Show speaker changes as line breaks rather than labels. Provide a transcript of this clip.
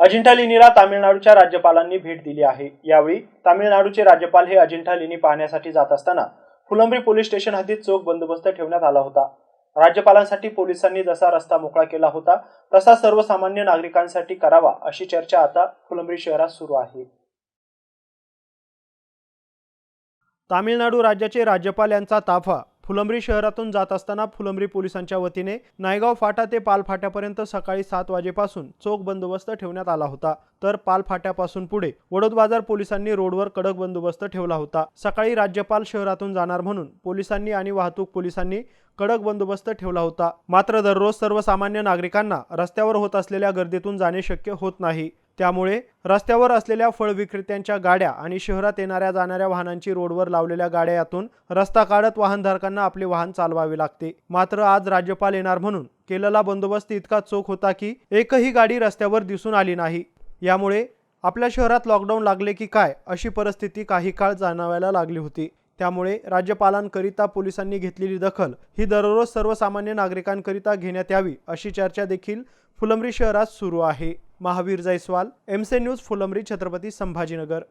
अजिंठा लेणीला तामिळनाडूच्या राज्यपालांनी भेट दिली आहे. यावेळी तामिळनाडूचे राज्यपाल हे अजिंठा लेणी पाहण्यासाठी जात असताना फुलंब्री पोलीस स्टेशन हद्दीत चोख बंदोबस्त ठेवण्यात आला होता. राज्यपालांसाठी पोलिसांनी जसा रस्ता मोकळा केला होता तसा सर्वसामान्य नागरिकांसाठी करावा अशी चर्चा आता फुलंब्री शहरात सुरू आहे. तामिळनाडू राज्याचे राज्यपाल यांचा ताफा फुलंब्री शहरातून जात असताना फुलंब्री पोलिसांच्या वतीने नायगाव फाटा ते पाल फाट्यापर्यंत सकाळी सात वाजेपासून चोख बंदोबस्त ठेवण्यात आला होता. तर पाल फाट्यापासून पुढे वडोद बाजार पोलिसांनी रोडवर कडक बंदोबस्त ठेवला होता. सकाळी राज्यपाल शहरातून जाणार म्हणून पोलिसांनी आणि वाहतूक पोलिसांनी कडक बंदोबस्त ठेवला होता. मात्र दररोज सर्वसामान्य नागरिकांना रस्त्यावर होत असलेल्या गर्दीतून जाणे शक्य होत नाही. त्यामुळे रस्त्यावर असलेल्या फळ विक्रेत्यांच्या गाड्या आणि शहरात येणाऱ्या जाणाऱ्या वाहनांची रोडवर लावलेल्या गाड्या यातून रस्ता काढत वाहनधारकांना आपले वाहन चालवावे लागते. मात्र आज राज्यपाल येणार म्हणून केलेला बंदोबस्त इतका चोख होता की एकही गाडी रस्त्यावर दिसून आली नाही. यामुळे आपल्या शहरात लॉकडाऊन लागले की काय अशी परिस्थिती काही काळ जाणवायला लागली होती. त्यामुळे राज्यपालांकरिता पोलिसांनी घेतलेली दखल ही दररोज सर्वसामान्य नागरिकांकरिता घेण्यात यावी अशी चर्चा देखील फुलंब्री शहरात सुरू आहे. महावीर जयस्वाल एमसे न्यूज फुलंब्री छत्रपती संभाजीनगर.